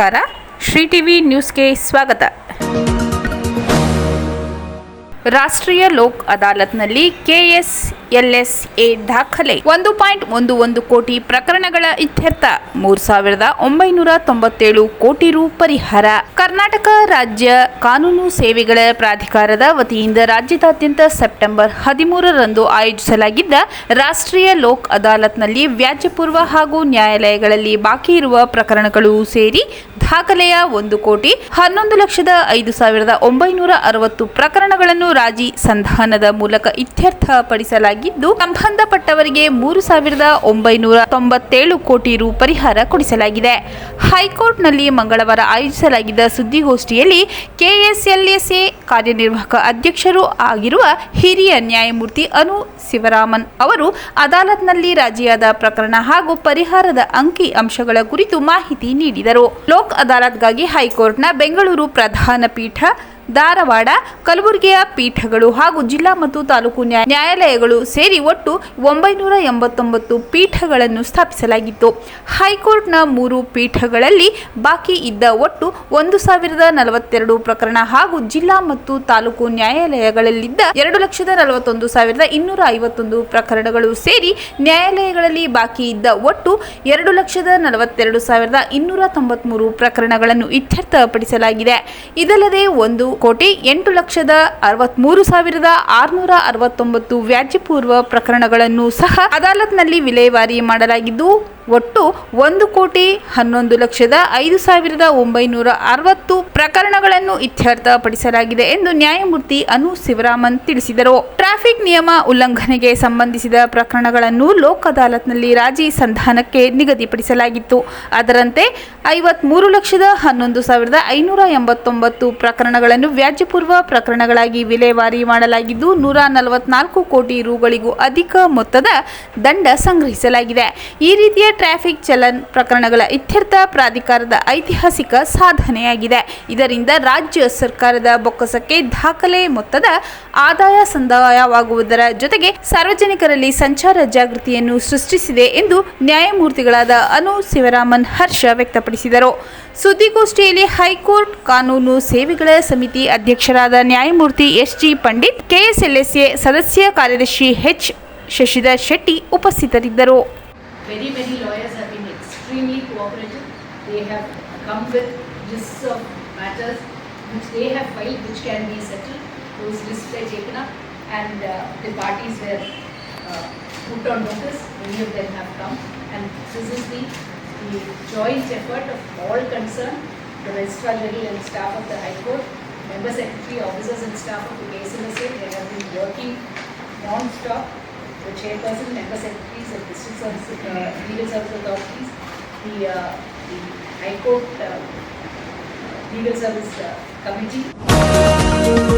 ನಮಸ್ಕಾರ. ಶ್ರೀ ಟಿವಿ ನ್ಯೂಸ್ಗೆ ಸ್ವಾಗತ. ರಾಷ್ಟ್ರೀಯ ಲೋಕ್ ಅದಾಲತ್ನಲ್ಲಿ ಕೆಎಸ್ಎಲ್ಎಸ್ಎ ದಾಖಲೆ. ಒಂದು ಪಾಯಿಂಟ್ ಒಂದು ಒಂದು ಕೋಟಿ ಪ್ರಕರಣಗಳ ಇತ್ಯರ್ಥ. ಮೂರು ಸಾವಿರದ ಒಂಬೈನೂರ ತೊಂಬತ್ತೇಳು ಕೋಟಿ ರು ಪರಿಹಾರ. ಕರ್ನಾಟಕ ರಾಜ್ಯ ಕಾನೂನು ಸೇವೆಗಳ ಪ್ರಾಧಿಕಾರದ ವತಿಯಿಂದ ರಾಜ್ಯದಾದ್ಯಂತ ಸೆಪ್ಟೆಂಬರ್ ಹದಿಮೂರರಂದು ಆಯೋಜಿಸಲಾಗಿದ್ದ ರಾಷ್ಟ್ರೀಯ ಲೋಕ್ ಅದಾಲತ್ನಲ್ಲಿ ವ್ಯಾಜ್ಯಪೂರ್ವ ಹಾಗೂ ನ್ಯಾಯಾಲಯಗಳಲ್ಲಿ ಬಾಕಿ ಇರುವ ಪ್ರಕರಣಗಳು ಸೇರಿ ದಾಖಲೆಯ ಒಂದು ಕೋಟಿ ಹನ್ನೊಂದು ಲಕ್ಷದ ಐದು ಸಾವಿರದ ಒಂಬೈನೂರ ಅರವತ್ತು ಪ್ರಕರಣಗಳನ್ನು ರಾಜಿ ಸಂಧಾನದ ಮೂಲಕ ಇತ್ಯರ್ಥಪಡಿಸಲಾಗಿದ್ದು ಸಂಬಂಧಪಟ್ಟವರಿಗೆ ಮೂರು ಸಾವಿರದ ಒಂಬೈನೂರ ತೊಂಬತ್ತೇಳು ಕೋಟಿ ರು ಪರಿಹಾರ ಕೊಡಿಸಲಾಗಿದೆ. ಹೈಕೋರ್ಟ್ನಲ್ಲಿ ಮಂಗಳವಾರ ಆಯೋಜಿಸಲಾಗಿದ್ದ ಸುದ್ದಿಗೋಷ್ಠಿಯಲ್ಲಿ ಕೆಎಸ್ಎಲ್ಎಸ್ಎ ಕಾರ್ಯನಿರ್ವಾಹಕ ಅಧ್ಯಕ್ಷರು ಆಗಿರುವ ಹಿರಿಯ ನ್ಯಾಯಮೂರ್ತಿ ಅನು ಶಿವರಾಮನ್ ಅವರು ಅದಾಲತ್ನಲ್ಲಿ ರಾಜಿಯಾದ ಪ್ರಕರಣ ಹಾಗೂ ಪರಿಹಾರದ ಅಂಕಿ ಅಂಶಗಳ ಕುರಿತು ಮಾಹಿತಿ ನೀಡಿದರು. ಲೋಕ್ ಅದಾಲತ್ಗಾಗಿ ಹೈಕೋರ್ಟ್ನ ಬೆಂಗಳೂರು ಪ್ರಧಾನ ಪೀಠ ಧಾರವಾಡ, ಕಲಬುರಗಿಯ ಪೀಠಗಳು ಹಾಗೂ ಜಿಲ್ಲಾ ಮತ್ತು ತಾಲೂಕು ನ್ಯಾಯ- ನ್ಯಾಯಾಲಯಗಳು ಸೇರಿ ಒಟ್ಟು ಒಂಬೈನೂರ ಎಂಬತ್ತೊಂಬತ್ತು ಪೀಠಗಳನ್ನು ಸ್ಥಾಪಿಸಲಾಗಿತ್ತು. ಹೈಕೋರ್ಟ್ನ ಮೂರು ಪೀಠಗಳಲ್ಲಿ ಬಾಕಿ ಇದ್ದ ಒಟ್ಟು ಒಂದು ಸಾವಿರದ ನಲವತ್ತೆರಡು ಪ್ರಕರಣ ಹಾಗೂ ಜಿಲ್ಲಾ ಮತ್ತು ತಾಲೂಕು ನ್ಯಾಯಾಲಯಗಳಲ್ಲಿದ್ದ ಎರಡು ಲಕ್ಷದ ನಲವತ್ತೊಂದು ಸಾವಿರದ ಇನ್ನೂರ ಐವತ್ತೊಂದು ಪ್ರಕರಣಗಳು ಸೇರಿ ನ್ಯಾಯಾಲಯಗಳಲ್ಲಿ ಬಾಕಿ ಇದ್ದ ಒಟ್ಟು ಎರಡು ಲಕ್ಷದ ನಲವತ್ತೆರಡು ಸಾವಿರದ ಇನ್ನೂರ ತೊಂಬತ್ಮೂರು ಪ್ರಕರಣಗಳನ್ನು ಇತ್ಯರ್ಥಪಡಿಸಲಾಗಿದೆ. ಇದಲ್ಲದೆ ಒಂದು ಕೋಟಿ ಎಂಟು ಲಕ್ಷದ ಅರವತ್ಮೂರು ಸಾವಿರದ ಆರುನೂರ ಅರವತ್ತೊಂಬತ್ತು ವ್ಯಾಜ್ಯಪೂರ್ವ ಪ್ರಕರಣಗಳನ್ನು ಸಹ ಅದಾಲತ್ನಲ್ಲಿ ವಿಲೇವಾರಿ ಮಾಡಲಾಗಿದ್ದು ಒಟ್ಟು ಒಂದು ಕೋಟಿ ಹನ್ನೊಂದು ಲಕ್ಷದ ಐದು ಸಾವಿರದ ಒಂಬೈನೂರ ಅರವತ್ತು ಪ್ರಕರಣಗಳನ್ನು ಇತ್ಯರ್ಥಪಡಿಸಲಾಗಿದೆ ಎಂದು ನ್ಯಾಯಮೂರ್ತಿ ಅನು ಶಿವರಾಮನ್ ತಿಳಿಸಿದರು. ಟ್ರಾಫಿಕ್ ನಿಯಮ ಉಲ್ಲಂಘನೆಗೆ ಸಂಬಂಧಿಸಿದ ಪ್ರಕರಣಗಳನ್ನು ಲೋಕ್ ಅದಾಲತ್ನಲ್ಲಿ ರಾಜಿ ಸಂಧಾನಕ್ಕೆ ನಿಗದಿಪಡಿಸಲಾಗಿತ್ತು. ಅದರಂತೆ ಐವತ್ಮೂರು ಲಕ್ಷದ ಹನ್ನೊಂದು ಸಾವಿರದ ಐನೂರ ಎಂಬತ್ತೊಂಬತ್ತು ಪ್ರಕರಣಗಳನ್ನು ವ್ಯಾಜ್ಯಪೂರ್ವ ಪ್ರಕರಣಗಳಾಗಿ ವಿಲೇವಾರಿ ಮಾಡಲಾಗಿದ್ದು, ನೂರ ನಲವತ್ನಾಲ್ಕು ಕೋಟಿ ರುಗಳಿಗೂ ಅಧಿಕ ಮೊತ್ತದ ದಂಡ ಸಂಗ್ರಹಿಸಲಾಗಿದೆ. ಈ ರೀತಿಯ ಟ್ರಾಫಿಕ್ ಚಲನ್ ಪ್ರಕರಣಗಳ ಇತ್ಯರ್ಥ ಪ್ರಾಧಿಕಾರದ ಐತಿಹಾಸಿಕ ಸಾಧನೆಯಾಗಿದೆ. ಇದರಿಂದ ರಾಜ್ಯ ಸರ್ಕಾರದ ಬೊಕ್ಕಸಕ್ಕೆ ದಾಖಲೆ ಮೊತ್ತದ ಆದಾಯ ಸಂದಾಯವಾಗುವುದರ ಜೊತೆಗೆ ಸಾರ್ವಜನಿಕರಲ್ಲಿ ಸಂಚಾರ ಜಾಗೃತಿಯನ್ನು ಸೃಷ್ಟಿಸಿದೆ ಎಂದು ನ್ಯಾಯಮೂರ್ತಿಗಳಾದ ಅನು ಶಿವರಾಮನ್ ಹರ್ಷ ವ್ಯಕ್ತಪಡಿಸಿದರು. ಸುದ್ದಿಗೋಷ್ಠಿಯಲ್ಲಿ ಹೈಕೋರ್ಟ್ ಕಾನೂನು ಸೇವೆಗಳ ಸಮಿತಿ ಅಧ್ಯಕ್ಷರಾದ ನ್ಯಾಯಮೂರ್ತಿ ಎಸ್ ಜಿ ಪಂಡಿತ್, ಕೆಎಸ್ಎಲ್ಎಸ್ಎ ಸದಸ್ಯ ಕಾರ್ಯದರ್ಶಿ ಎಚ್. ಶಶಿಧರ್ ಶೆಟ್ಟಿ ಉಪಸ್ಥಿತರಿದ್ದರು. Very many lawyers have been extremely cooperative. They have come with lists of matters which they have filed which can be settled. Those lists were taken up and uh, the parties were uh, put on notice. Many of them have come and this is the, the joint effort of all concerned, the Registrar General and staff of the High Court, Member Secretary, officers and staff of the KSMSA. They have been working non-stop the chairperson, member secretaries and district service, uh, legal service authorities, the, uh, the High Court uh, Legal Service uh, Committee,